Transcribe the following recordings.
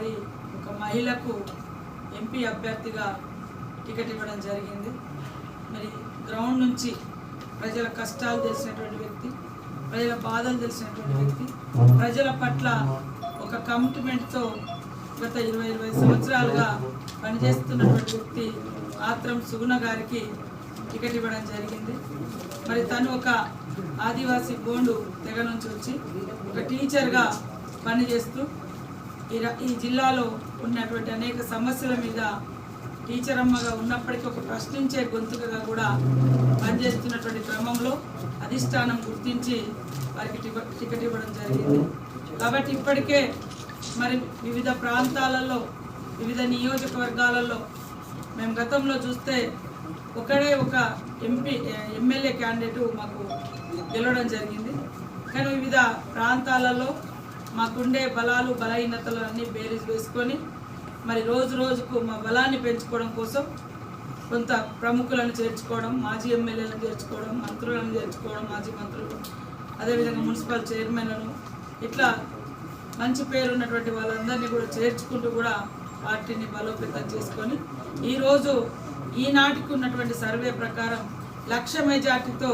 మరి ఒక మహిళకు ఎంపీ అభ్యర్థిగా టికెట్ ఇవ్వడం జరిగింది. మరి గ్రౌండ్ నుంచి ప్రజల కష్టాలు తెలిసినటువంటి వ్యక్తి ప్రజల బాధలు తెలిసినటువంటి వ్యక్తి ప్రజల పట్ల ఒక కమిట్మెంట్తో గత ఇరవై ఇరవై సంవత్సరాలుగా పనిచేస్తున్నటువంటి వ్యక్తి ఆత్రం సుగుణ గారికి టికెట్ ఇవ్వడం జరిగింది. మరి తను ఒక ఆదివాసీ గోండు తెగ నుంచి వచ్చి ఒక టీచర్గా పనిచేస్తూ ఈ ర- ఈ జిల్లాలో ఉన్నటువంటి అనేక సమస్యల మీద టీచర్ అమ్మగా ఉన్నప్పటికీ ఒక ప్రశ్నించే గొంతుకగా కూడా పనిచేస్తున్నటువంటి క్రమంలో అధిష్టానం గుర్తించి వారికి టికెట్ ఇవ్వడం జరిగింది. కాబట్టి ఇప్పటికే మరి వివిధ ప్రాంతాలలో వివిధ నియోజకవర్గాలలో మేము గతంలో చూస్తే ఒకడే ఒక ఎంపీ ఎమ్మెల్యే క్యాండిడేటు మాకు గెలవడం జరిగింది. కానీ వివిధ ప్రాంతాలలో మాకుండే బలాలు బలహీనతలు అన్నీ బేరీజ్ వేసుకొని మరి రోజు రోజుకు మా బలాన్ని పెంచుకోవడం కోసం కొంత ప్రముఖులను చేర్చుకోవడం మాజీ ఎమ్మెల్యేలను చేర్చుకోవడం మంత్రులను చేర్చుకోవడం మాజీ మంత్రులు అదేవిధంగా మున్సిపల్ చైర్మన్లను ఇట్లా మంచి పేరు ఉన్నటువంటి వాళ్ళందరినీ కూడా చేర్చుకుంటూ కూడా పార్టీని బలోపేతం చేసుకొని ఈరోజు ఈనాటికి ఉన్నటువంటి సర్వే ప్రకారం లక్ష మెజార్టీతో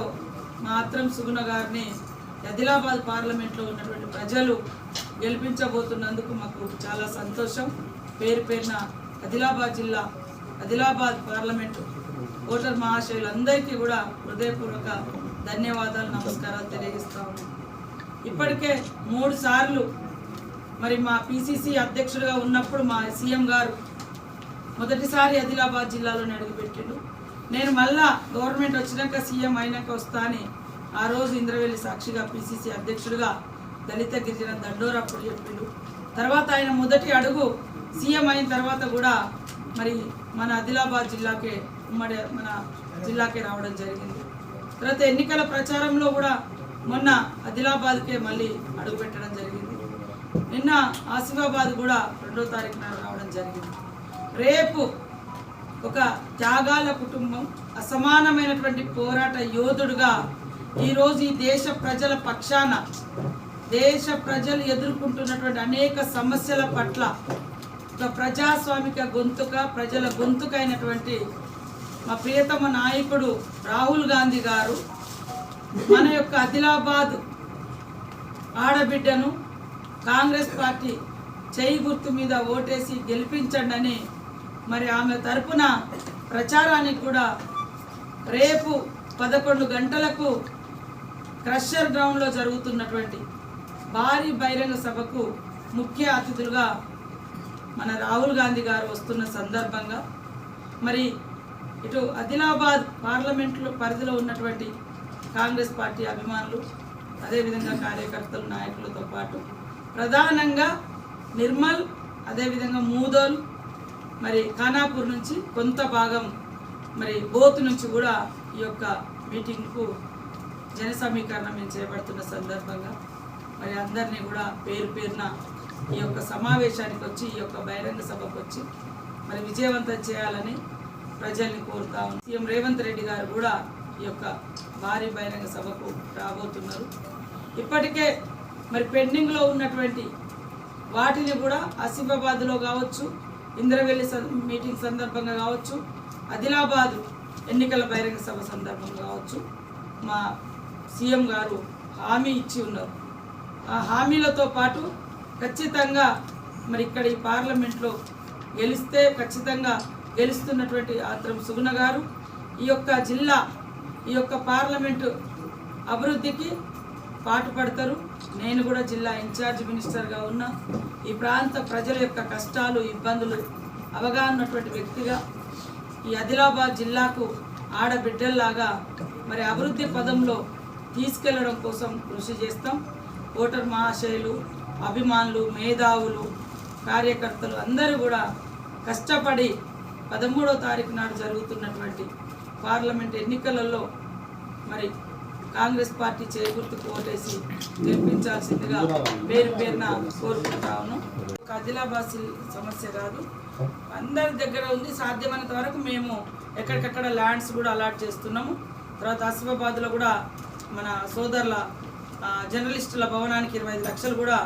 మాత్రం సుగుణ గారిని ఆదిలాబాద్ పార్లమెంట్లో ఉన్నటువంటి ప్రజలు గెలిపించబోతున్నందుకు మాకు చాలా సంతోషం. పేరు పేరున ఆదిలాబాద్ జిల్లా ఆదిలాబాద్ పార్లమెంటు ఓటర్ మహాశయులందరికీ కూడా హృదయపూర్వక ధన్యవాదాలు నమస్కారాలు తెలియజేస్తా ఇప్పటికే మూడు సార్లు మరి మా పిసిసి అధ్యక్షుడిగా ఉన్నప్పుడు మా సీఎం గారు మొదటిసారి ఆదిలాబాద్ జిల్లాలోనే అడుగుపెట్టిండు. నేను మళ్ళా గవర్నమెంట్ వచ్చినాక సీఎం అయినాక వస్తా అని ఆ రోజు ఇంద్రవెల్లి సాక్షిగా పిసిసి అధ్యక్షుడిగా దళిత గిరిజన దండోరా చెప్పిండు తర్వాత ఆయన మొదటి అడుగు సీఎం అయిన తర్వాత కూడా మరి మన ఆదిలాబాద్ జిల్లాకే ఉమ్మడి మన జిల్లాకే రావడం జరిగింది. తర్వాత ఎన్నికల ప్రచారంలో కూడా మొన్న ఆదిలాబాద్కే మళ్ళీ అడుగు పెట్టడం జరిగింది. నిన్న ఆసిఫాబాద్ కూడా రెండో తారీఖున రావడం జరిగింది. రేపు ఒక త్యాగాల కుటుంబం అసమానమైనటువంటి పోరాట యోధుడుగా ఈరోజు ఈ దేశ ప్రజల పక్షాన దేశ ప్రజలు ఎదుర్కొంటున్నటువంటి అనేక సమస్యల పట్ల ఒక ప్రజాస్వామిక గొంతుక ప్రజల గొంతుక అయినటువంటి మా ప్రియతమ నాయకుడు రాహుల్ గాంధీ గారు మన యొక్క ఆదిలాబాద్ ఆడబిడ్డను కాంగ్రెస్ పార్టీ చేయి గుర్తు మీద ఓటేసి గెలిపించండి మరి ఆమె తరపున ప్రచారానికి కూడా రేపు పదకొండు గంటలకు క్రషర్ గ్రౌండ్లో జరుగుతున్నటువంటి భారీ బహిరంగ సభకు ముఖ్య అతిథులుగా మన రాహుల్ గాంధీ గారు వస్తున్న సందర్భంగా మరి ఇటు ఆదిలాబాద్ పార్లమెంట్లో పరిధిలో ఉన్నటువంటి కాంగ్రెస్ పార్టీ అభిమానులు అదేవిధంగా కార్యకర్తలు నాయకులతో పాటు ప్రధానంగా నిర్మల్ అదేవిధంగా మూదోల్ మరి ఖానాపూర్ నుంచి కొంత భాగం మరి బోత్ నుంచి కూడా ఈ యొక్క మీటింగ్కు జన సమీకరణ మేము చేపడుతున్న సందర్భంగా మరి అందరినీ కూడా పేరు పేరున ఈ యొక్క సమావేశానికి వచ్చి ఈ యొక్క బహిరంగ సభకు వచ్చి మరి విజయవంతం చేయాలని ప్రజల్ని కోరుతా ఉన్నాం. సీఎం రేవంత్ రెడ్డి గారు కూడా ఈ యొక్క భారీ బహిరంగ సభకు రాబోతున్నారు. ఇప్పటికే మరి పెండింగ్లో ఉన్నటువంటి వాటిని కూడా ఆసిఫాబాద్లో కావచ్చు ఇంద్రవెల్లి మీటింగ్ సందర్భంగా కావచ్చు ఆదిలాబాద్ ఎన్నికల బహిరంగ సభ సందర్భంగా కావచ్చు మా సీఎం గారు హామీ ఇచ్చి ఉన్నారు. ఆ హామీలతో పాటు ఖచ్చితంగా మరి ఇక్కడ ఈ పార్లమెంట్లో గెలిస్తే ఖచ్చితంగా గెలుస్తున్నటువంటి ఆత్రం సుగుణ గారు. ఈ యొక్క జిల్లా ఈ యొక్క పార్లమెంటు అభివృద్ధికి పాటుపడతారు నేను కూడా జిల్లా ఇన్ఛార్జ్ మినిస్టర్గా ఉన్న. ఈ ప్రాంత ప్రజల యొక్క కష్టాలు ఇబ్బందులు అవగాహన వ్యక్తిగా ఈ ఆదిలాబాద్ జిల్లాకు ఆడబిడ్డల్లాగా మరి అభివృద్ధి పదంలో తీసుకెళ్ళడం కోసం కృషి చేస్తాం. ఓటర్ మహాశయులు అభిమానులు మేధావులు కార్యకర్తలు అందరూ కూడా కష్టపడి పదమూడో తారీఖు నాడు జరుగుతున్నటువంటి పార్లమెంట్ ఎన్నికలలో మరి కాంగ్రెస్ పార్టీ చేకూర్తుకు ఓటేసి గెలిపించాల్సిందిగా పేరు పేరున కోరుకుంటా ఉన్నాం. ఆదిలాబాద్ సమస్య కాదు. అందరి దగ్గర ఉంది సాధ్యమైనంత వరకు మేము ఎక్కడికక్కడ ల్యాండ్స్ కూడా అలాట్ చేస్తున్నాము. తర్వాత అసిఫాబాద్లో కూడా మన సోదరుల జర్నలిస్టుల భవనానికి ఇరవై ఐదు లక్షలు కూడా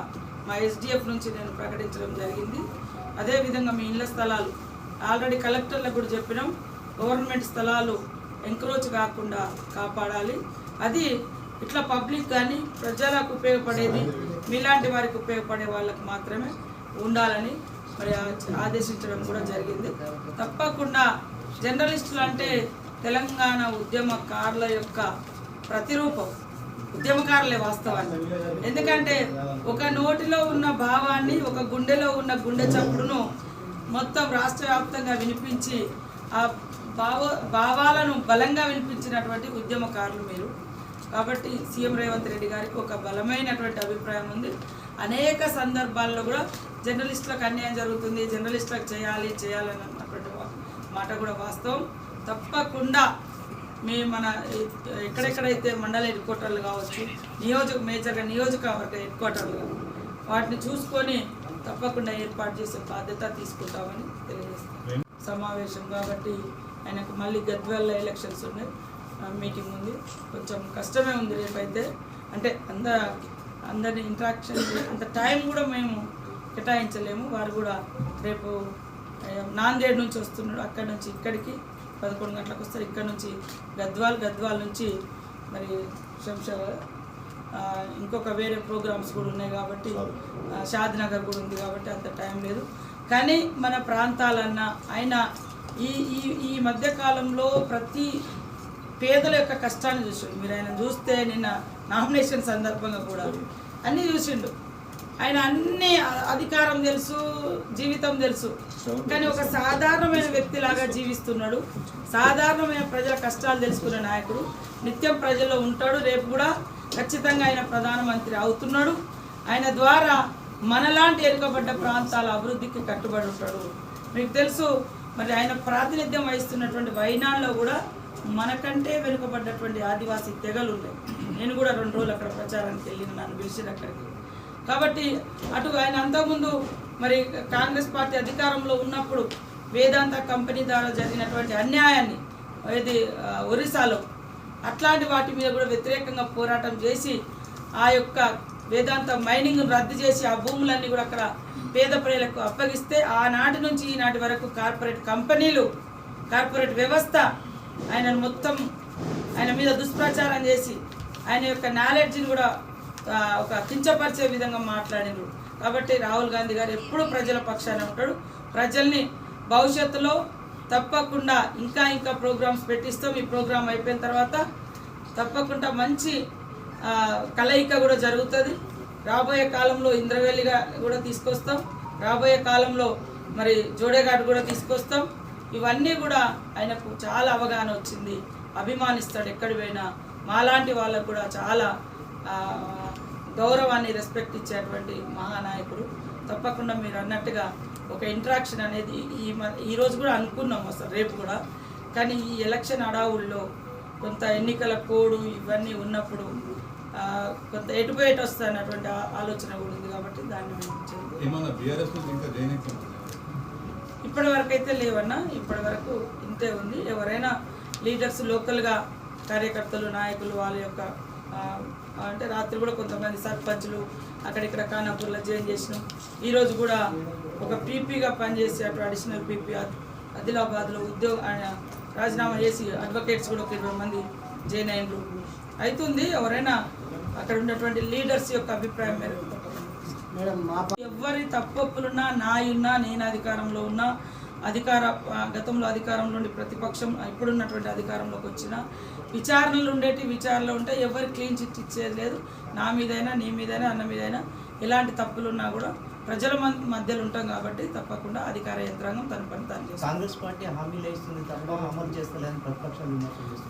మా ఎస్డిఎఫ్ నుంచి నేను ప్రకటించడం జరిగింది. అదేవిధంగా మీ ఇళ్ళ స్థలాలు ఆల్రెడీ కలెక్టర్లకు కూడా చెప్పినాం గవర్నమెంట్ స్థలాలు ఎంక్రోచ్ కాకుండా కాపాడాలి. అది ఇట్లా పబ్లిక్ కానీ ప్రజలకు ఉపయోగపడేది మీలాంటి వారికి ఉపయోగపడే వాళ్ళకు మాత్రమే ఉండాలని మరి ఆదేశించడం కూడా జరిగింది. తప్పకుండా జర్నలిస్టులు అంటే తెలంగాణ ఉద్యమకారుల యొక్క ప్రతిరూపం. ఉద్యమకారులే వాస్తవాన్ని. ఎందుకంటే ఒక నోటిలో ఉన్న భావాన్ని ఒక గుండెలో ఉన్న గుండె చప్పుడును మొత్తం రాష్ట్ర వ్యాప్తంగా వినిపించి ఆ భావ భావాలను బలంగా వినిపించినటువంటి ఉద్యమకారులు మీరు. కాబట్టి సీఎం రేవంత్ రెడ్డి గారికి ఒక బలమైనటువంటి అభిప్రాయం ఉంది. అనేక సందర్భాల్లో కూడా జర్నలిస్టులకు అన్యాయం జరుగుతుంది జర్నలిస్టులకు చేయాలి చేయాలని అన్నటువంటి మాట కూడా వాస్తవం. తప్పకుండా మీ మన ఎక్కడెక్కడైతే మండల హెడ్ క్వార్టర్లు కావచ్చు నియోజక మేజర్గా నియోజకవర్గ హెడ్ క్వార్టర్లు వాటిని చూసుకొని తప్పకుండా ఏర్పాటు చేసే బాధ్యత తీసుకుంటామని తెలియజేస్తాం సమావేశం కాబట్టి ఆయనకు మళ్ళీ గద్వాల ఎలక్షన్స్ ఉన్నాయి. ఆ, మీటింగ్ ఉంది. కొంచెం కష్టమే ఉంది రేపైతే. అంటే అంద అందరిని ఇంట్రాక్షన్ అంత టైం కూడా మేము కేటాయించలేము. వారు కూడా రేపు నాందేడ్ నుంచి వస్తున్నాడు అక్కడి నుంచి ఇక్కడికి పదకొండు గంటలకు వస్తారు. ఇక్కడ నుంచి గద్వాల్ గద్వాల్ నుంచి మరి శంషాబాద్. ఇంకొక వేరే ప్రోగ్రామ్స్ కూడా ఉన్నాయి కాబట్టి షాద్నగర్ షాద్ నగర్ కూడా ఉంది కాబట్టి అంత టైం లేదు. కానీ మన ప్రాంతాలన్నా ఆయన ఈ ఈ ఈ మధ్యకాలంలో ప్రతి పేదల యొక్క కష్టాన్ని చూసిండు. మీరు ఆయన చూస్తే నిన్న నామినేషన్ సందర్భంగా కూడా అన్నీ చూసిండు. ఆయన అన్ని అధికారం తెలుసు జీవితం తెలుసు. కానీ ఒక సాధారణమైన వ్యక్తిలాగా జీవిస్తున్నాడు. సాధారణమైన ప్రజల కష్టాలు తెలుసుకునే నాయకుడు. నిత్యం ప్రజల్లో ఉంటాడు. రేపు కూడా ఖచ్చితంగా ఆయన ప్రధానమంత్రి అవుతున్నాడు. ఆయన ద్వారా మనలాంటి ఎరుకబడ్డ ప్రాంతాల అభివృద్ధికి కట్టుబడి ఉంటాడు. మీకు తెలుసు మరి ఆయన ప్రాతినిధ్యం వహిస్తున్నటువంటి వైనాడులో కూడా మనకంటే వెనుకబడ్డటువంటి ఆదివాసీ తెగలు ఉన్నాయి. నేను కూడా రెండు రోజులు అక్కడ ప్రచారానికి వెళ్ళిన నన్ను పిలిచిన అక్కడికి కాబట్టి అటు ఆయన అంతకుముందు మరి కాంగ్రెస్ పార్టీ అధికారంలో ఉన్నప్పుడు వేదాంత కంపెనీ ద్వారా జరిగినటువంటి అన్యాయాన్ని ఇది ఒరిస్సాలో అట్లాంటి వాటి మీద కూడా వ్యతిరేకంగా పోరాటం చేసి ఆ యొక్క వేదాంత మైనింగ్ను రద్దు చేసి ఆ భూములన్నీ కూడా అక్కడ పేద ప్రజలకు అప్పగిస్తే ఆనాటి నుంచి ఈనాటి వరకు కార్పొరేట్ కంపెనీలు కార్పొరేట్ వ్యవస్థ ఆయనను మొత్తం ఆయన మీద దుష్ప్రచారం చేసి ఆయన యొక్క నాలెడ్జ్ని కూడా ఒక కించపరిచే విధంగా మాట్లాడినారు. కాబట్టి రాహుల్ గాంధీ గారు ఎప్పుడూ ప్రజల పక్షాన ఉంటాడు. ప్రజల్ని భవిష్యత్తులో తప్పకుండా ఇంకా ఇంకా ప్రోగ్రామ్స్ పెట్టిస్తాం. ఈ ప్రోగ్రామ్ అయిపోయిన తర్వాత తప్పకుండా మంచి కలయిక కూడా జరుగుతుంది. రాబోయే కాలంలో ఇంద్రవెల్లిగా కూడా తీసుకొస్తాం. రాబోయే కాలంలో మరి జోడేఘాట్ కూడా తీసుకొస్తాం. ఇవన్నీ కూడా ఆయనకు చాలా అవగాహన వచ్చింది. అభిమానిస్తాడు ఎక్కడి పోయినా. మాలాంటి వాళ్ళకు కూడా చాలా గౌరవాన్ని రెస్పెక్ట్ ఇచ్చేటువంటి మహానాయకుడు. తప్పకుండా మీరు అన్నట్టుగా ఒక ఇంట్రాక్షన్ అనేది ఈ మ- ఈ రోజు కూడా అనుకున్నాం అసలు రేపు కూడా. కానీ ఈ ఎలక్షన్ అడావుల్లో కొంత ఎన్నికల కోడ్ ఇవన్నీ ఉన్నప్పుడు కొంత ఎటుపోయేటు వస్తుంది అన్నటువంటి ఆలోచన కూడా ఉంది కాబట్టి దాన్ని ఇప్పటి వరకు అయితే లేవన్నా ఇప్పటి వరకు ఇంతే ఉంది. ఎవరైనా లీడర్స్ లోకల్గా కార్యకర్తలు నాయకులు వాళ్ళ యొక్క అంటే రాత్రి కూడా కొంతమంది సర్పంచ్లు అక్కడిక్కడ ఖానాపూర్లో జాయిన్ చేసినాం. ఈరోజు కూడా ఒక పీపీగా పనిచేసే అటు అడిషనల్ పీపీ ఆదిలాబాద్లో ఉద్యోగ ఆయన రాజీనామా చేసి అడ్వకేట్స్ కూడా ఒక ఇరవై మంది జాయిన్ అయినరు. అవుతుంది ఎవరైనా అక్కడ ఉన్నటువంటి లీడర్స్ యొక్క అభిప్రాయం మేరకు. ఎవరి తప్పొప్పులున్నా నాయున్నా నేను అధికారంలో ఉన్నా అధికార గతంలో అధికారంలో ఉండి ప్రతిపక్షం ఇప్పుడున్నటువంటి అధికారంలోకి వచ్చిన విచారణలు ఉండేటి విచారణలు ఉంటే ఎవరు క్లీన్ చిట్ ఇచ్చేది లేదు. నా మీదైనా నీ మీదైనా అన్న మీదైనా ఎలాంటి తప్పులున్నా కూడా ప్రజల మధ్యలో ఉంటాం కాబట్టి తప్పకుండా అధికార యంత్రాంగం తన పని తాను కాంగ్రెస్ పార్టీ హామీలు ఇస్తుంది అమలు చేస్తలేదని ప్రతిపక్షాలు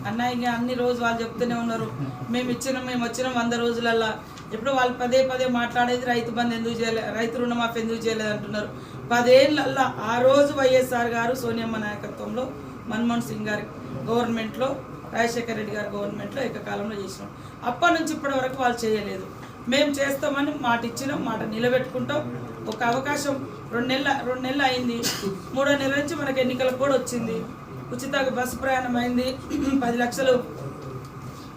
అన్న ఇంకా అన్ని రోజు వాళ్ళు చెప్తూనే ఉన్నారు. మేము ఇచ్చిన మేము వచ్చిన వంద రోజులల్లా. ఎప్పుడు వాళ్ళు పదే పదే మాట్లాడేది రైతు బంధు ఎందుకు చేయలేదు రైతు రుణమాఫీ ఎందుకు చేయలేదు అంటున్నారు. పదేళ్ళల్లా ఆ రోజు వైఎస్ఆర్ గారు సోనియమ్మ నాయకత్వంలో మన్మోహన్ సింగ్ గారి గవర్నమెంట్లో రాజశేఖర రెడ్డి గారి గవర్నమెంట్లో ఏకకాలంలో చేసినాం. అప్పటి నుంచి ఇప్పటి వరకు వాళ్ళు చేయలేదు. మేము చేస్తామని మాట ఇచ్చినాం మాట నిలబెట్టుకుంటాం. ఒక అవకాశం రెండు నెలల రెండు నెలలు అయింది. మూడో నెలల నుంచి మనకు ఎన్నికల కూడా వచ్చింది. ఉచిత బస్సు ప్రయాణం అయింది. పది లక్షలు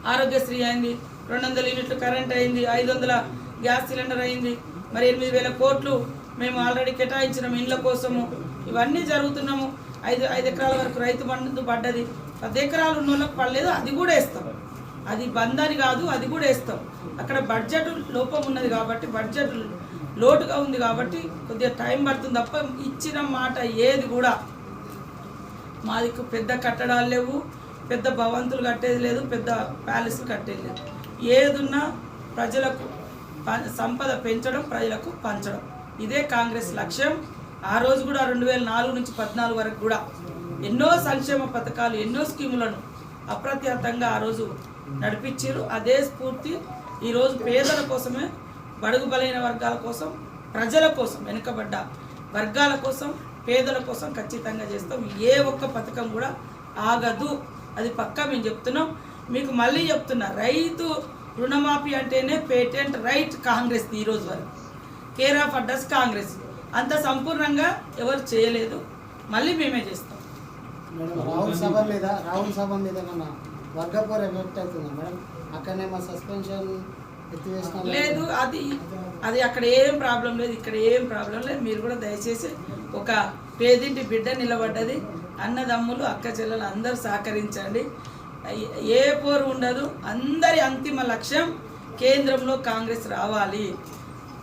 ఆరోగ్యశ్రీ అయింది. రెండు వందల యూనిట్లు కరెంట్ అయింది. ఐదు వందల గ్యాస్ సిలిండర్ అయింది. మరి ఎనిమిది వేల కోట్లు మేము ఆల్రెడీ కేటాయించిన ఇండ్ల కోసము. ఇవన్నీ జరుగుతున్నాము. ఐదు ఐదు ఎకరాల వరకు రైతు బంధు పడ్డది. పది ఎకరాలు ఉన్న వాళ్ళకి పడలేదు అది కూడా వేస్తాం. అది బంద్ అని కాదు అది కూడా వేస్తాం. అక్కడ బడ్జెట్ లోపం ఉన్నది కాబట్టి బడ్జెట్ లోటుగా ఉంది కాబట్టి కొద్దిగా టైం పడుతుంది తప్ప ఇచ్చిన మాట ఏది కూడా మాది పెద్ద కట్టడాలు లేవు పెద్ద భవంతులు కట్టేది లేదు పెద్ద ప్యాలెస్ కట్టేది లేదు. ఏదున్నా ప్రజలకు సంపద పెంచడం ప్రజలకు పంచడం. ఇదే కాంగ్రెస్ లక్ష్యం. ఆ రోజు కూడా రెండు వేల నాలుగు నుంచి పద్నాలుగు వరకు కూడా ఎన్నో సంక్షేమ పథకాలు ఎన్నో స్కీములను అప్రత్యర్థంగా ఆ రోజు నడిపించారు. అదే స్ఫూర్తి ఈరోజు పేదల కోసమే బడుగు బలైన వర్గాల కోసం ప్రజల కోసం వెనుకబడ్డ వర్గాల కోసం పేదల కోసం ఖచ్చితంగా చేస్తాం. ఏ ఒక్క పథకం కూడా ఆగదు. అది పక్కా మేము చెప్తున్నాం. మీకు మళ్ళీ చెప్తున్నా రైతు రుణమాఫీ అంటేనే పేటెంట్ రైట్ కాంగ్రెస్ ఈరోజు వరకు. Care of address Congress. అంత సంపూర్ణంగా ఎవరు చేయలేదు. మళ్ళీ మేమే చేస్తాం. రాహుల్ సభ మీద రాహుల్ సభ మీద ఏమన్నా ఎఫెక్ట్ అవుతుందా మేడం? అక్కడనే మా సస్పెన్షన్ లేదు అది అది అక్కడ ఏం ప్రాబ్లం లేదు ఇక్కడ ఏం ప్రాబ్లం లేదు. మీరు కూడా దయచేసి ఒక పేదింటి బిడ్డ నిలబడ్డది. అన్నదమ్ములు అక్క చెల్లెలు అందరూ సహకరించండి. ఏ- ఏ పోరు ఉండదు. అందరి అంతిమ లక్ష్యం కేంద్రంలో కాంగ్రెస్ రావాలి.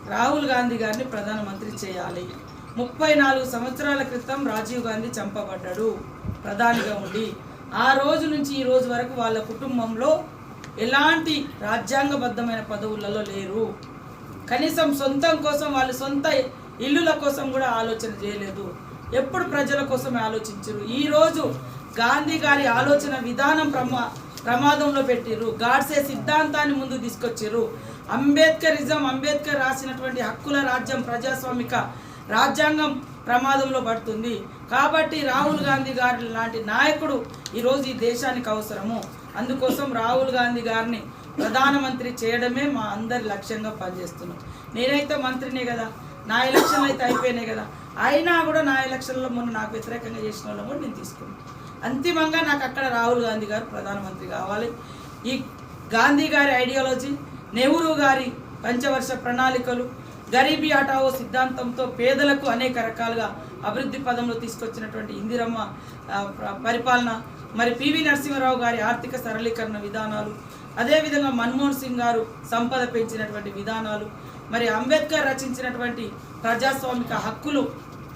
రాహుల్ గాంధీ గారిని ప్రధానమంత్రి చేయాలి. ముప్పై నాలుగు సంవత్సరాల క్రితం రాజీవ్ గాంధీ చంపబడ్డాడు. ప్రధానిగా ఉండి. ఆ రోజు నుంచి ఈ రోజు వరకు వాళ్ళ కుటుంబంలో ఎలాంటి రాజ్యాంగబద్ధమైన పదవులలో లేరు. కనీసం సొంతం కోసం వాళ్ళు సొంత ఇల్లుల కోసం కూడా ఆలోచన చేయలేదు. ఎప్పుడు ప్రజల కోసమే ఆలోచించరు. ఈరోజు గాంధీ గారి ఆలోచన విధానం ప్రమా ప్రమాదంలో పెట్టిర్రు. గాడ్సే సిద్ధాంతాన్ని ముందు తీసుకొచ్చారు అంబేద్కరిజం అంబేద్కర్ రాసినటువంటి హక్కుల రాజ్యం ప్రజాస్వామిక రాజ్యాంగం ప్రమాదంలో పడుతుంది. కాబట్టి రాహుల్ గాంధీ గారి లాంటి నాయకుడు ఈరోజు ఈ దేశానికి అవసరము. అందుకోసం రాహుల్ గాంధీ గారిని ప్రధానమంత్రి చేయడమే మా అందరి లక్ష్యంగా పనిచేస్తున్నాం. నేనైతే మంత్రినే కదా నా ఎలక్షన్లు అయితే అయిపోయినాయి కదా. అయినా కూడా నా ఎలక్షన్లో మొన్న నాకు వ్యతిరేకంగా చేసిన వాళ్ళని కూడా నేను తీసుకున్నాను. అంతిమంగా నాకు అక్కడ రాహుల్ గాంధీ గారు ప్రధానమంత్రి కావాలి. ఈ గాంధీ గారి ఐడియాలజీ నెహ్రూ గారి పంచవర్ష ప్రణాళికలు గరీబీ హటావో సిద్ధాంతంతో పేదలకు అనేక రకాలుగా అభివృద్ధి పదంలో తీసుకొచ్చినటువంటి ఇందిరమ్మ పరిపాలన మరి పివి నరసింహారావు గారి ఆర్థిక సరళీకరణ విధానాలు అదేవిధంగా మన్మోహన్ సింగ్ గారు సంపద పెంచినటువంటి విధానాలు మరి అంబేద్కర్ రచించినటువంటి ప్రజాస్వామిక హక్కులు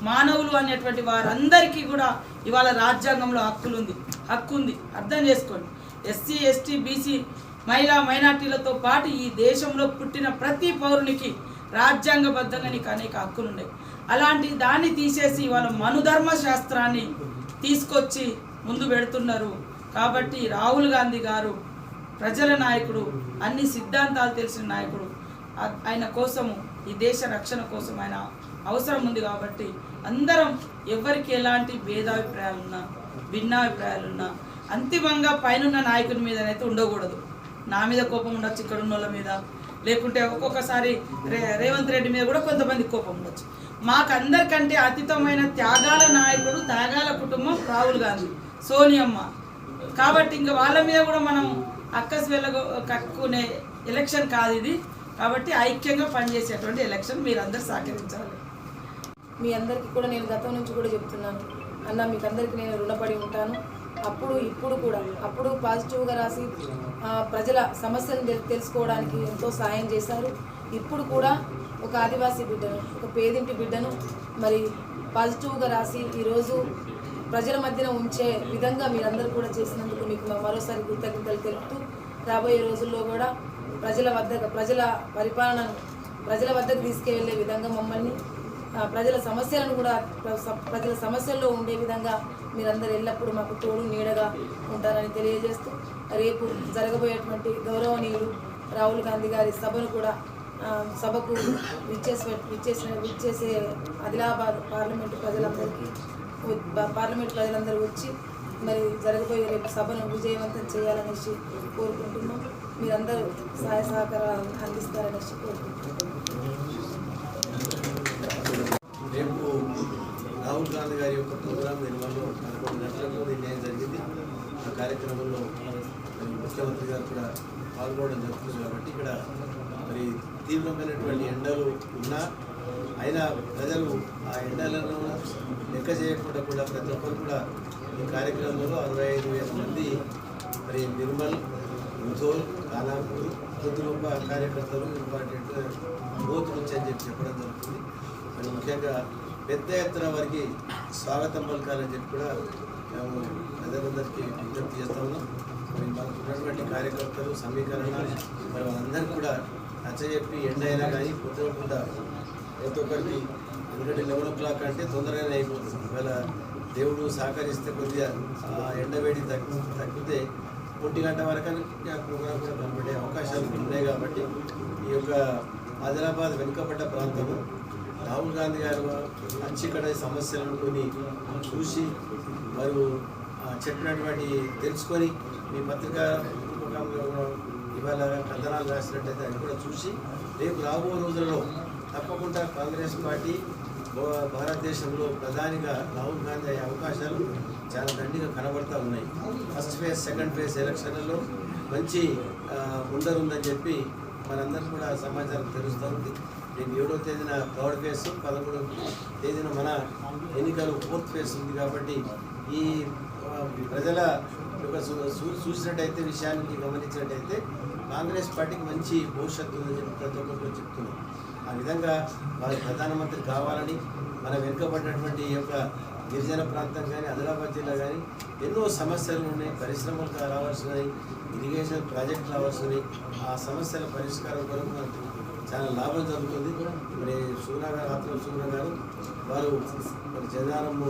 మానవులు అనేటువంటి వారందరికీ కూడా ఇవాళ రాజ్యాంగంలో హక్కులు ఉంది హక్కు ఉంది అర్థం చేసుకోండి. ఎస్సీ ఎస్టీ బీసీ మహిళా మైనార్టీలతో పాటు ఈ దేశంలో పుట్టిన ప్రతి పౌరునికి రాజ్యాంగబద్ధంగా నీకు అనేక హక్కులు ఉన్నాయి అలాంటి దాన్ని తీసేసి వాళ్ళు మనుధర్మ శాస్త్రాన్ని తీసుకొచ్చి ముందు పెడుతున్నారు. కాబట్టి రాహుల్ గాంధీ గారు ప్రజల నాయకుడు అన్ని సిద్ధాంతాలు తెలిసిన నాయకుడు. ఆయన కోసము ఈ దేశ రక్షణ కోసం ఆయన అవసరం ఉంది కాబట్టి అందరం ఎవరికి ఎలాంటి భేదాభిప్రాయాలున్నా భిన్నాభిప్రాయాలున్నా అంతిమంగా పైనున్న నాయకుని మీదనైతే ఉండకూడదు. నా మీద కోపం ఉండొచ్చు ఇక్కడ ఉన్న వాళ్ళ మీద. లేకుంటే ఒక్కొక్కసారి రే రేవంత్ రెడ్డి మీద కూడా కొంతమంది కోపం ఉండొచ్చు. మాకు అందరికంటే అతీతమైన త్యాగాల నాయకుడు త్యాగాల కుటుంబం రాహుల్ గాంధీ సోనియమ్మ. కాబట్టి ఇంకా వాళ్ళ మీద కూడా మనం అక్కస్ వెళ్ళ కక్కునే ఎలక్షన్ కాదు ఇది. కాబట్టి ఐక్యంగా పనిచేసేటువంటి ఎలక్షన్ మీరు సహకరించాలి. మీ అందరికీ కూడా నేను గతం నుంచి కూడా చెప్తున్నాను. అన్న మీకు అందరికీ నేను రుణపడి ఉంటాను. అప్పుడు ఇప్పుడు కూడా అప్పుడు పాజిటివ్గా రాసి ప్రజల సమస్యలను తెలుసుకోవడానికి ఎంతో సాయం చేశారు. ఇప్పుడు కూడా ఒక ఆదివాసీ బిడ్డను ఒక పేదింటి బిడ్డను మరి పాజిటివ్గా రాసి ఈరోజు ప్రజల మధ్యన ఉంచే విధంగా మీరందరూ కూడా చేసినందుకు మీకు మరోసారి కృతజ్ఞతలు తెలుపుతూ రాబోయే రోజుల్లో కూడా ప్రజల వద్ద ప్రజల పరిపాలనను ప్రజల వద్దకు తీసుకెళ్ళే విధంగా మమ్మల్ని ప్రజల సమస్యలను కూడా ప్ర- స- ప్రజల సమస్యల్లో ఉండే విధంగా మీరందరూ ఎల్లప్పుడూ మాకు తోడు నీడగా ఉంటారని తెలియజేస్తూ రేపు జరగబోయేటువంటి గౌరవనీయులు రాహుల్ గాంధీ గారి సభను కూడా సభకు విచ్చేసే విచ్చేసిన విచ్చేసే ఆదిలాబాద్ పార్లమెంటు ప్రజలందరికీ పార్లమెంట్ ప్రజలందరూ వచ్చి మరి జరగబోయే రేపు సభను విజయవంతం చేయాలనేసి కోరుకుంటున్నాం. మీరందరూ సహాయ సహకారాలు అందిస్తారనేసి కోరుకుంటున్నాం. రేపు రాహుల్ గాంధీ గారి యొక్క ప్రోగ్రాం నిర్వహణలో పదకొండు గంటలకు నిర్ణయం జరిగింది. ఆ కార్యక్రమంలో ముఖ్యమంత్రి గారు కూడా పాల్గొనడం జరుగుతుంది కాబట్టి ఇక్కడ మరి తీవ్రమైనటువంటి ఎండలు ఉన్నా అయినా ప్రజలు ఆ ఎండలను లెక్క చేయకుండా కూడా ప్రతి ఒక్కరు కూడా ఈ కార్యక్రమంలో అరవై ఐదు వేల మంది మరి నిర్మల్ ముథోల్ కాలాపూర్ కొద్దిరూప కార్యకర్తలు ఇంపార్టెంట్ బోత్ నుంచి అని చెప్పి చెప్పడం జరుగుతుంది. మరి ముఖ్యంగా పెద్ద ఎత్తున వారికి స్వాగతం పలకాలని చెప్పి కూడా మేము ప్రజలందరికీ విజ్ఞప్తి చేస్తా ఉన్నాం. మరి మనకు ఉన్నటువంటి కార్యకర్తలు సమీకరణ మరి వాళ్ళందరికీ కూడా నచ్చజెప్పి ఎండ అయినా కానీ పొద్దున పూట ప్రతి ఒక్కరికి ఎందుకంటే లెవెన్ ఓ క్లాక్ అంటే తొందరగానే అయిపోతుంది. ఇవాళ దేవుడు సహకరిస్తే కొద్దిగా ఆ ఎండవేడి తగ్గి తగ్గితే ఒంటి గంట వరకు ప్రోగ్రాం కూడా కనబడే అవకాశాలు ఉన్నాయి కాబట్టి ఈ యొక్క ఆదిలాబాద్ వెనుకబడ్డ ప్రాంతము రాహుల్ గాంధీ గారు మంచి ఇక్కడ సమస్యలను కొన్ని చూసి వారు చెప్పినటువంటి తెలుసుకొని మీ పత్రికా ముఖంగా కూడా ఇవాళ కథనాలు రాసినట్టయితే అది కూడా చూసి రేపు రాబో రోజులలో తప్పకుండా కాంగ్రెస్ పార్టీ భారతదేశంలో ప్రధానిగా రాహుల్ గాంధీ అయ్యే అవకాశాలు చాలా దండిగా కనబడతా ఉన్నాయి. ఫస్ట్ ఫేజ్ సెకండ్ ఫేజ్ ఎలక్షన్లలో మంచి ఉండరుందని చెప్పి మనందరం కూడా సమాచారం తెలుస్తూ ఉంది రేపు ఏడో తేదీన థర్డ్ ఫేజ్ పదమూడో తేదీన మన ఎన్నికలు ఫోర్త్ ఫేజ్ ఉంది కాబట్టి ఈ ప్రజల యొక్క చూ- చూసినట్టయితే విషయాన్ని గమనించినట్టయితే కాంగ్రెస్ పార్టీకి మంచి భవిష్యత్తు ఉందని చెప్పి ప్రతి ఒక్కరు చెప్తున్నారు. ఆ విధంగా వారు ప్రధానమంత్రి కావాలని మన వెనుకబడినటువంటి ఈ యొక్క గిరిజన ప్రాంతం కానీ ఆదిలాబాద్ జిల్లా కానీ ఎన్నో సమస్యలు ఉన్నాయి పరిశ్రమలు రావాల్సినవి ఇరిగేషన్ ప్రాజెక్టులు రావాల్సినవి. ఆ సమస్యల పరిష్కారం కొరకు మనకు చాలా లాభం జరుగుతుంది. మరి సూర్య గారు ఆత్మ సూర్య గారు వారు మరి జనారము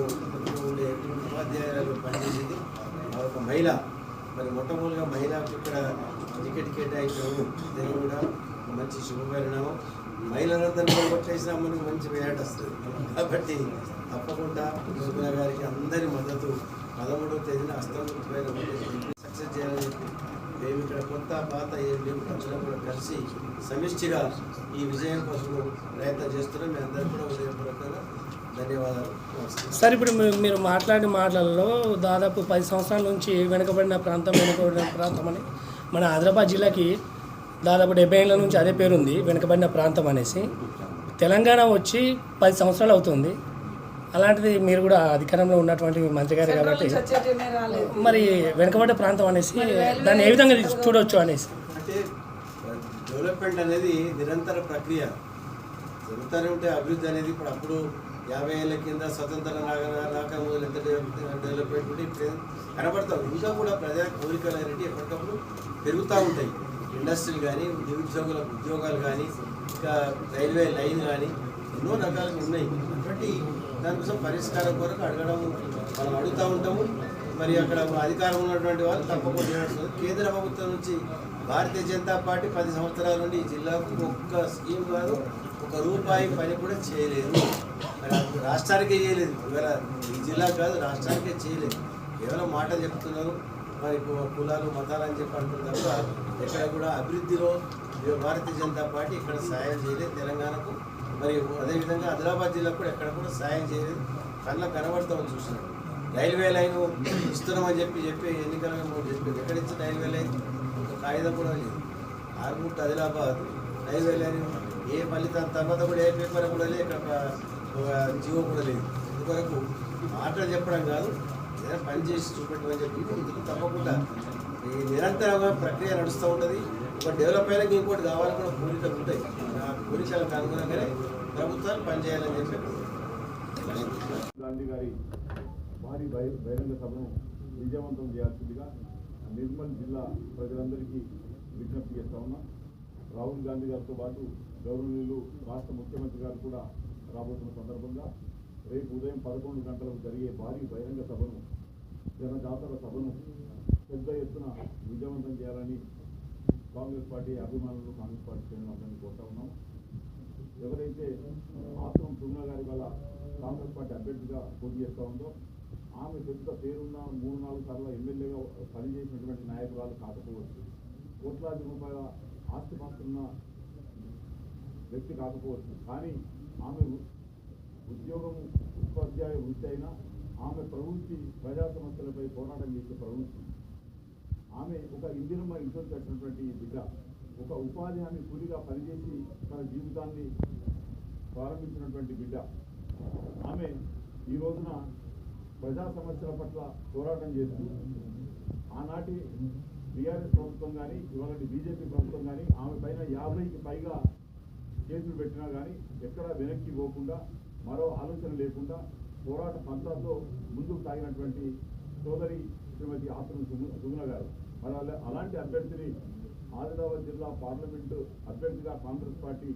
ఉండే ఉపాధ్యాయులు పనిచేసింది? ఒక మహిళ మరి మొట్టమొదటిగా మహిళకు ఇక్కడ టికెట్ కేటాయించడం ఇది కూడా మంచి శుభపరిణామం. మహిళలందరూ కొట్టేసినా మనకు మంచి వేట వస్తుంది. కాబట్టి తప్పకుండా సూర్య గారికి అందరి మద్దతు. పదమూడవ తేదీన అస్తంపైన సక్సెస్ చేయాలని చెప్పి మేము ఇక్కడ కొత్త పాత ఏం లేవు అందరం కూడా కలిసి సమిష్టిగా ఈ విజయం కోసం ప్రయత్నం చేస్తున్నాం. మీ అందరికీ కూడా ఉదయపూర్వకంగా ధన్యవాదాలు. సార్ ఇప్పుడు మీరు మాట్లాడిన మాటలలో దాదాపు పది సంవత్సరాల నుంచి వెనుకబడిన ప్రాంతం వెనుకబడిన ప్రాంతం అని. మన ఆదిలాబాద్ జిల్లాకి దాదాపు డెబ్బై ఏళ్ళ నుంచి అదే పేరు ఉంది వెనుకబడిన ప్రాంతం అనేసి. తెలంగాణ వచ్చి పది సంవత్సరాలు అవుతుంది. అలాంటిది మీరు కూడా అధికారంలో ఉన్నటువంటి మంత్రి గారు కాబట్టి మరి వెనుకబడ్డ ప్రాంతం అనేసి దాన్ని ఏ విధంగా చూడవచ్చు అనేసి. అంటే డెవలప్మెంట్ అనేది నిరంతర ప్రక్రియ. జరుగుతూనే ఉంటే అభివృద్ధి అనేది ఇప్పుడు అప్పుడు యాభై ఏళ్ళ కింద స్వతంత్ర రాక మొదలు ఎంత డెవలప్ డెవలప్మెంట్ ఉంటే కనబడతాం. ఇంకా కూడా ప్రజా కోరికలు అనేవి ఎప్పటికప్పుడు పెరుగుతూ ఉంటాయి. ఇండస్ట్రీలు కానీ నిరుద్యోగులకు ఉద్యోగాలు కానీ ఇంకా రైల్వే లైన్ కానీ ఎన్నో రకాలుగా ఉన్నాయి. కాబట్టి దానికోసం పరిష్కారం కొరకు అడగడం మనం అడుగుతూ ఉంటాము. మరి అక్కడ అధికారం ఉన్నటువంటి వాళ్ళు తప్పకుండా కేంద్ర ప్రభుత్వం నుంచి భారతీయ జనతా పార్టీ పది సంవత్సరాల నుండి ఈ జిల్లాకు ఒక్క స్కీమ్ కాదు ఒక రూపాయి పని కూడా చేయలేదు రాష్ట్రానికే చేయలేదు. ఒకవేళ ఈ జిల్లా కాదు రాష్ట్రానికే చేయలేదు. కేవలం మాటలు చెప్తున్నారు. మరి కులాలు మతాలు అని చెప్పి అంటున్నారు ఇక్కడ ఎక్కడ కూడా అభివృద్ధిలో భారతీయ జనతా పార్టీ ఇక్కడ సాయం చేయలేదు. తెలంగాణకు మరి అదేవిధంగా ఆదిలాబాద్ జిల్లాకు కూడా ఎక్కడ కూడా సాయం చేయలేదు. కళ్ళ కనబడతామని చూస్తున్నాం రైల్వే లైన్ ఇస్తున్నామని చెప్పి చెప్పి ఎన్నికల ముందు చెప్పి ఎక్కడ నుంచి రైల్వే లైన్? ఒక కాగితం కూడా లేదు. ఆర్మూట్ ఆదిలాబాద్ రైల్వే లైన్ ఏ ఫలితం తర్వాత కూడా ఏ పేపర్ కూడా లేదు. ఇక్కడ జీవో కూడా లేదు. ఇంతవరకు మాటలు చెప్పడం కాదు ఏదైనా పని చేసి చూపెట్టమని చెప్పి ఇందుకు తప్పకుండా ఈ నిరంతరంగా ప్రక్రియ నడుస్తూ ఉంటుంది. ఒక డెవలప్ అయినాక ఇంకోటి కావాలని కూడా కోరికలు ఉంటాయి. ఆ కోరికలకు అనుగుణంగానే ప్రభుత్వాలు పనిచేయాలని చెప్పి గాంధీ గారి భారీ బహి- బహిరంగ సభను విజయవంతం చేయాల్సిందిగా నిర్మల్ జిల్లా ప్రజలందరికీ విజ్ఞప్తి చేస్తా ఉన్నా. రాహుల్ గాంధీ గారితో పాటు గౌరవనీయులు రాష్ట్ర ముఖ్యమంత్రి గారు కూడా రాబోతున్న సందర్భంగా రేపు ఉదయం పదకొండు గంటలకు జరిగే భారీ బహిరంగ సభను జనజాతర సభను పెద్ద ఎత్తున విజయవంతం చేయాలని కాంగ్రెస్ పార్టీ అభిమానులు కాంగ్రెస్ పార్టీ శ్రేణులందరినీ కోరుతా ఉన్నాం. ఎవరైతే ఆత్రం సుమ్నా గారి వల్ల కాంగ్రెస్ పార్టీ అభ్యర్థిగా పోటీ చేస్తూ ఉందో ఆమె పెద్ద పేరున్న మూడు నాలుగు సార్లు ఎమ్మెల్యేగా పనిచేసినటువంటి నాయకురాలు కాకపోవచ్చు. కోట్లాది రూపాయల ఆస్తిపాస్తున్న వ్యక్తి కాకపోవచ్చు. కానీ ఆమె ఉద్యోగం ఉపాధ్యాయ వృత్తి అయినా ఆమె ప్రవృత్తి ప్రజా సమస్యలపై పోరాటం చేసే ప్రవృత్తి. ఆమె ఒక ఇందిరమ్మ ఇంట్లో కట్టినటువంటి బిడ్డ ఒక ఉపాధి హామీ కూలిగా పనిచేసి తన జీవితాన్ని ప్రారంభించినటువంటి బిడ్డ. ఆమె ఈ రోజున ప్రజా సమస్యల పట్ల పోరాటం చేస్తూ ఆనాటి బీఆర్ఎస్ ప్రభుత్వం కానీ ఇవాళ బీజేపీ ప్రభుత్వం కానీ ఆమె పైన యాభైకి పైగా కేసులు పెట్టినా కానీ ఎక్కడా వెనక్కి పోకుండా మరో ఆలోచన లేకుండా పోరాట పంతాతో ముందుకు సాగినటువంటి సోదరి శ్రీమతి ఆసన సుగుణ గారు. మరి అలాంటి అభ్యర్థిని ఆదిలాబాద్ జిల్లా పార్లమెంటు అభ్యర్థిగా కాంగ్రెస్ పార్టీ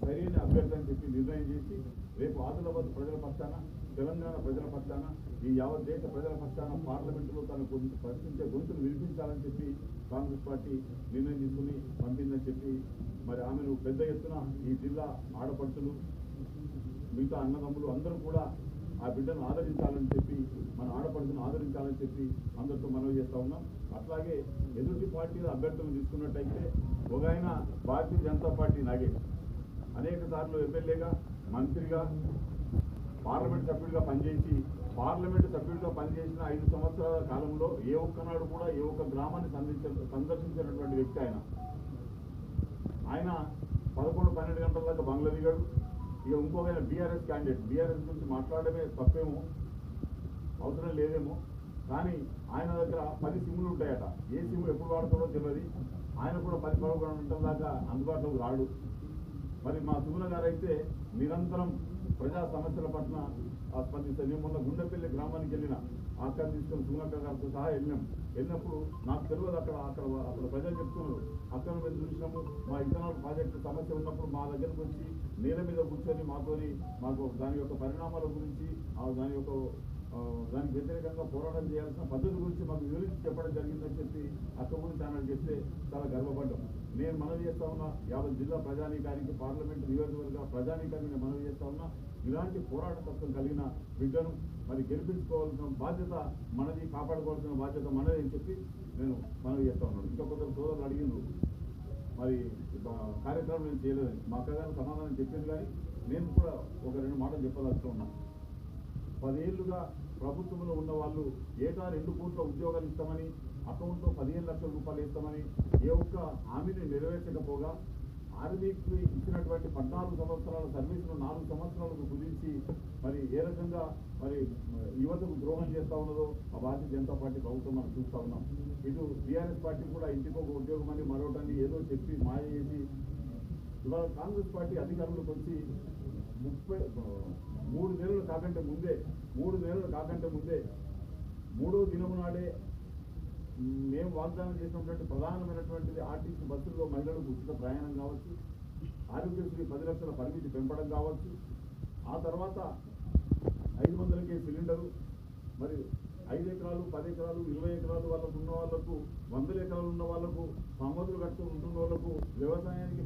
సరైన అభ్యర్థి అని చెప్పి నిర్ణయం చేసి రేపు ఆదిలాబాద్ ప్రజల పక్షాన తెలంగాణ ప్రజల పక్షాన ఈ యావత్ దేశ ప్రజల పక్షాన పార్లమెంటులో తన గొంతు ప్రశ్నించే గొంతును వినిపించాలని చెప్పి కాంగ్రెస్ పార్టీ నిర్ణయం తీసుకుని పంపిందని చెప్పి మరి ఆమెను పెద్ద ఎత్తున ఈ జిల్లా ఆడపడుతులు మిగతా అన్నదమ్ములు అందరూ కూడా ఆ బిడ్డను ఆదరించాలని చెప్పి మన ఆడపడుచును ఆదరించాలని చెప్పి అందరితో మనవి చేస్తా ఉన్నాం. అట్లాగే ఎదుటి పార్టీల అభ్యర్థులను తీసుకున్నట్టయితే ఒక ఆయన భారతీయ జనతా పార్టీ నాగేష్ అనేక సార్లు ఎమ్మెల్యేగా మంత్రిగా పార్లమెంట్ సభ్యుడిగా పనిచేసి పార్లమెంట్ సభ్యుడిగా పనిచేసిన ఐదు సంవత్సరాల కాలంలో ఏ ఒక్కనాడు కూడా ఏ ఒక్క గ్రామాన్ని సందర్శించ సందర్శించినటువంటి వ్యక్తి ఆయన. ఆయన పదకొండు పన్నెండు గంటల దాకా బంగ్లా దిగాడు. ఇక ఇంకొక ఆయన బీఆర్ఎస్ క్యాండిడేట్ బీఆర్ఎస్ గురించి మాట్లాడమే తప్పేమో అవసరం లేదేమో. కానీ ఆయన దగ్గర పది సిమ్లు ఉంటాయట. ఏ సిమ్ ఎప్పుడు వాడుతుందో తెలియదు ఆయన కూడా పది పదకొండు గంటల దాకా అందుబాటులోకి రాడు. మరి మా సుగుణ గారు అయితే నిరంతరం ప్రజా సమస్యల పట్ల ఆ నేను మొన్న గుండెపల్లి గ్రామానికి వెళ్ళిన అక్కడ తీసుకుని సుగుణక్క గారితో సహా వెళ్ళినాం వెళ్ళినప్పుడు నాకు తెలియదు అక్కడ అక్కడ అక్కడ ప్రజలు చెప్తున్నారు. అక్కడ మేము చూసినాము మా ఇథనాల్ ప్రాజెక్టు సమస్య ఉన్నప్పుడు మా దగ్గరకు వచ్చి నేల మీద కూర్చొని మాతోని మాకు దాని యొక్క పరిణామాల గురించి ఆ దాని యొక్క దానికి వ్యతిరేకంగా పోరాటం చేయాల్సిన పద్ధతి గురించి మాకు వివరించి చెప్పడం జరిగిందని చెప్పి చెప్తే చాలా గర్వపడ్డాం. నేను మనవి చేస్తా ఉన్నా యాభై జిల్లా ప్రజానీకానికి పార్లమెంట్ నియోజకవర్గ ప్రజానీకానికి నేను మనవి చేస్తా ఉన్నా ఇలాంటి పోరాట తత్వం కలిగిన బిడ్డను మరి గెలిపించుకోవాల్సిన బాధ్యత మనది కాపాడుకోవాల్సిన బాధ్యత మనది అని చెప్పి నేను మనవి చేస్తా ఉన్నాను. ఇంకా కొందరు సోదరులు అడిగిండ్రు మరి కార్యక్రమం నేను చేయలేదని. మా అక్కగారు సమాధానం చెప్పింది కానీ నేను కూడా ఒక రెండు మాటలు చెప్పదలుచుకున్నా. పదేళ్ళుగా ప్రభుత్వంలో ఉన్న వాళ్ళు ఏటా రెండు కోట్ల ఉద్యోగాలు ఇస్తామని అకౌంట్లో పదిహేను లక్షల రూపాయలు ఇస్తామని ఏ ఒక్క హామీని నెరవేర్చకపోగా ఆర్మీకి ఇచ్చినటువంటి పద్నాలుగు సంవత్సరాల సర్వీసును నాలుగు సంవత్సరాలకు కుదించి మరి ఏ రకంగా మరి యువతకు ద్రోహం చేస్తా ఉన్నదో ఆ భారతీయ జనతా పార్టీ ప్రభుత్వం మనం చూస్తూ ఉన్నాం. ఇటు టీఆర్ఎస్ పార్టీ కూడా ఇంటికి ఒక ఉద్యోగం అని మరొకటి ఏదో చెప్పి మాయ చేసి ఇవాళ కాంగ్రెస్ పార్టీ అధికారంలోకి వచ్చి ముప్పై మూడు నెలలు కాకంటే ముందే మూడు నెలలు కాకంటే ముందే మూడో దినము నాడే మేము వాగ్దానం చేసినటువంటి ప్రధానమైనటువంటిది ఆర్టీసీ బస్సుల్లో మహిళలకు ఉచిత ప్రయాణం కావచ్చు ఆరోగ్యశ్రీ పది లక్షల పరిమితి పెంపడం కావచ్చు. ఆ తర్వాత ఐదు వందలకే సిలిండరు మరి ఐదు ఎకరాలు పది ఎకరాలు ఇరవై ఎకరాలు వాళ్ళకు ఉన్న వాళ్ళకు వందల ఎకరాలు ఉన్న వాళ్ళకు సమ్మతులు కట్టుకుని ఉంటున్న వాళ్ళకు వ్యవసాయానికి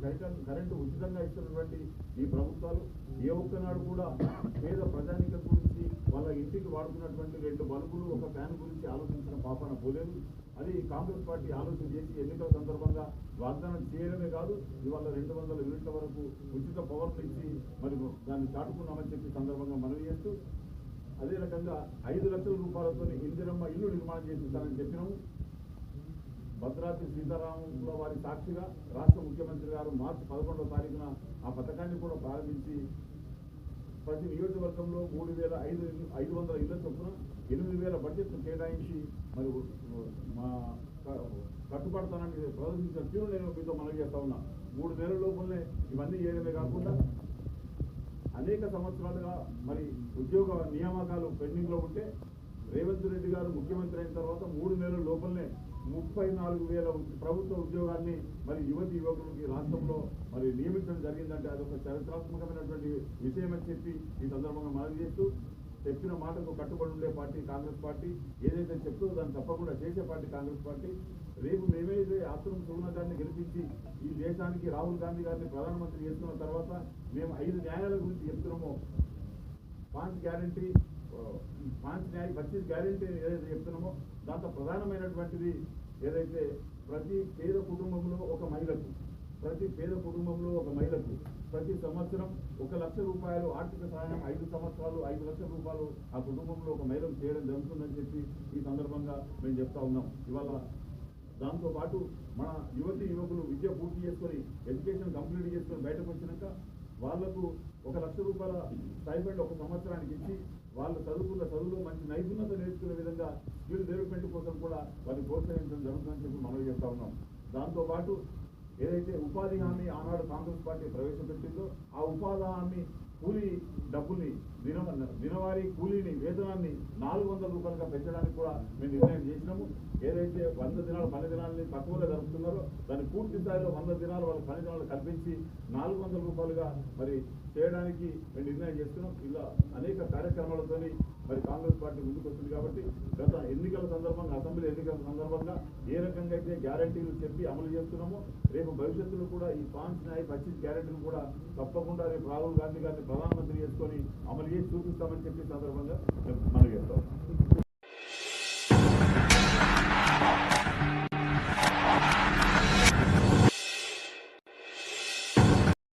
కరెంటు ఉచితంగా ఇస్తున్నటువంటి ఈ ప్రభుత్వాలు. ఏ ఒక్కనాడు కూడా పేద ప్రజానికం గురించి వాళ్ళ ఇంటికి వాడుతున్నటువంటి రెండు బల్బులు ఒక ఫ్యాన్ గురించి ఆలోచించిన పాపన పోలేదు. అది కాంగ్రెస్ పార్టీ ఆలోచన చేసి ఎన్నికల సందర్భంగా వాగ్దానం చేయడమే కాదు ఇవాళ రెండు వందల యూనిట్ల వరకు ఉచిత పవర్ ఇచ్చి మరి దాన్ని చాటుకున్నామని చెప్పి సందర్భంగా మనవి చేస్తూ అదే రకంగా ఐదు లక్షల రూపాయలతో ఇందిరమ్మ ఇల్లు నిర్మాణం చేసిస్తానని చెప్పినాము. భద్రాద్రి సీతారాముల వారి సాక్షిగా రాష్ట్ర ముఖ్యమంత్రి గారు మార్చి పదకొండవ తారీఖున ఆ పథకాన్ని కూడా ప్రారంభించి ప్రతి నియోజకవర్గంలో మూడు వేల ఐదు ఐదు వందల ఇళ్ళ చొప్పున ఎనిమిది వేల బడ్జెట్ను కేటాయించి మరి మా క- కట్టుబడతానని ప్రదర్శించిన తీరు నేను మీతో మనవి చేస్తా ఉన్నా. మూడు నెలల లోపలనే ఇవన్నీ చేయడమే కాకుండా అనేక సంవత్సరాలుగా మరి ఉద్యోగ నియామకాలు పెండింగ్లో ఉంటే రేవంత్ రెడ్డి గారు ముఖ్యమంత్రి అయిన తర్వాత మూడు నెలల లోపలనే ముప్పై నాలుగు వేల ప్రభుత్వ ఉద్యోగాన్ని మరి యువతి యువకులకి రాష్ట్రంలో మరి నియమించడం జరిగిందంటే అదొక చరిత్రాత్మకమైనటువంటి విషయం అని చెప్పి ఈ సందర్భంగా మనవి చేస్తూ చెప్పిన మాటకు కట్టుబడి ఉండే పార్టీ కాంగ్రెస్ పార్టీ ఏదైతే చెప్తుందో దాన్ని తప్పకుండా చేసే పార్టీ కాంగ్రెస్ పార్టీ. రేపు మేమైతే ఆశ్రమం సోనియా గారిని గెలిపించి ఈ దేశానికి రాహుల్ గాంధీ గారిని ప్రధానమంత్రి చేస్తున్న తర్వాత మేము ఐదు న్యాయాల గురించి చెప్తున్నామో. పాంచ్ గ్యారంటీ పాంచ్ న్యాయ పచ్చీస్ గ్యారంటీ ఏదైతే చెప్తున్నామో దాంట్లో ప్రధానమైనటువంటిది ఏదైతే ప్రతి పేద కుటుంబంలో ఒక మహిళకు ప్రతి పేద కుటుంబంలో ఒక మహిళకు ప్రతి సంవత్సరం ఒక లక్ష రూపాయలు ఆర్థిక సహాయం ఐదు సంవత్సరాలు ఐదు లక్షల రూపాయలు ఆ కుటుంబంలో ఒక మహిళకు చేయడం జరుగుతుందని చెప్పి ఈ సందర్భంగా మేము చెప్తా ఉన్నాం. ఇవాళ దాంతోపాటు మన యువతి యువకులు విద్య పూర్తి చేసుకొని ఎడ్యుకేషన్ కంప్లీట్ చేసుకొని బయటకు వచ్చినాక వాళ్ళకు ఒక లక్ష రూపాయల స్టైఫండ్ ఒక సంవత్సరానికి ఇచ్చి వాళ్ళు చదువుకున్న చదువులో మంచి నైపుణ్యత నేర్చుకునే విధంగా స్కిల్ డెవలప్మెంట్ కోసం కూడా వారిని ప్రోత్సహించడం జరుగుతుందని చెప్పి మనం చెప్తా ఉన్నాం. దాంతోపాటు ఏదైతే ఉపాధి హామీ ఆనాడు కాంగ్రెస్ పార్టీ ప్రవేశపెట్టిందో ఆ ఉపాధి హామీ కూలీ డబ్బుల్ని దిన దినవారీ కూలీని వేతనాన్ని నాలుగు వందల రూపాయలుగా పెంచడానికి కూడా మేము నిర్ణయం చేసినాము. ఏదైతే వంద దినాలు పని దినాలని తక్కువగా జరుపుతున్నారో దాన్ని పూర్తి స్థాయిలో వంద దినాలు వాళ్ళ పని దినాలు కల్పించి నాలుగు వందల రూపాయలుగా మరి చేయడానికి మేము నిర్ణయం చేస్తున్నాం. ఇలా అనేక కార్యక్రమాలతోని మరి కాంగ్రెస్ పార్టీ ముందుకు వచ్చింది కాబట్టి గత ఎన్నికల సందర్భంగా అసెంబ్లీ ఎన్నికల సందర్భంగా ఏ రకంగా అయితే గ్యారంటీలు చెప్పి అమలు చేస్తున్నామో రేపు భవిష్యత్తులో కూడా ఈ పాంచ్ న్యాయ పచ్చిస్ గ్యారంటీలు కూడా తప్పకుండా రేపు రాహుల్ గాంధీ గారిని ప్రధానమంత్రి చేసుకొని అమలు చేసి చూపిస్తామని చెప్పి సందర్భంగా మనం చెప్తాం.